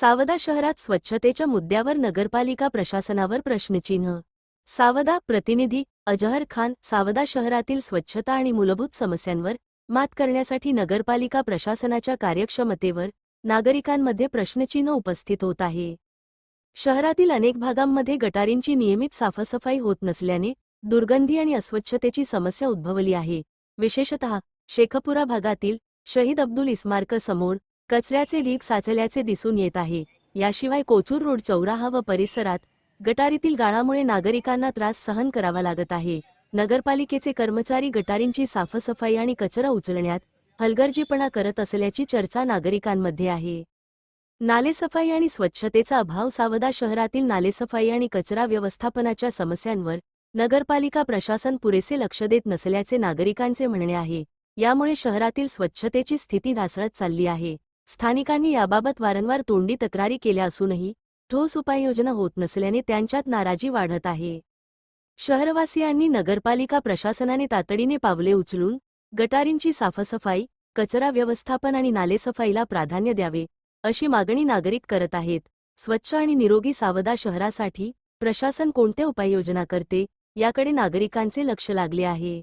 सावदा शहरात स्वच्छतेच्या मुद्द्यावर नगरपालिका प्रशासनावर प्रश्नचिन्ह. सावदा प्रतिनिधी अजहर खान सावदा शहरातील स्वच्छता आणि मूलभूत समस्यांवर मात करण्यासाठी नगरपालिका प्रशासनाच्या कार्यक्षमतेवर नागरिकांमध्ये प्रश्नचिन्ह उपस्थित होत आहे. शहरातील अनेक भागांमध्ये गटारींची नियमित साफसफाई होत नसल्याने दुर्गंधी आणि अस्वच्छतेची समस्या उद्भवली आहे. विशेषतः शेखपुरा भागातील शहीद अब्दुल इस्मार्क समोर कचऱ्याचे ढीग साचल्याचे दिसून येत आहे. याशिवाय कोचूर रोड चौराहा व परिसरात गटारीतील गाळामुळे नागरिकांना त्रास सहन करावा लागत आहे. नगरपालिकेचे कर्मचारी गटारींची साफसफाई आणि कचरा उचलण्यात हलगर्जीपणा करत असल्याची चर्चा नागरिकांमध्ये आहे. नालेसफाई आणि स्वच्छतेचा अभाव सावदा शहरातील नालेसफाई आणि कचरा व्यवस्थापनाच्या समस्यांवर नगरपालिका प्रशासन पुरेसे लक्ष देत नसल्याचे नागरिकांचे म्हणणे आहे. यामुळे शहरातील स्वच्छतेची स्थिती ढासळत चालली आहे. स्थानिकांनी याबाबत वारंवार तोंडी तक्रारी केल्या असूनही ठोस उपाययोजना होत नसल्याने त्यांच्यात नाराजी वाढत आहे. शहरवासियांनी नगरपालिका प्रशासनाने तातडीने पावले उचलून गटारींची साफसफाई कचरा व्यवस्थापन आणि नालेसफाईला प्राधान्य द्यावे अशी मागणी नागरिक करत आहेत. स्वच्छ आणि निरोगी सावदा शहरासाठी प्रशासन कोणत्या उपाययोजना करते याकडे नागरिकांचे लक्ष लागले आहे.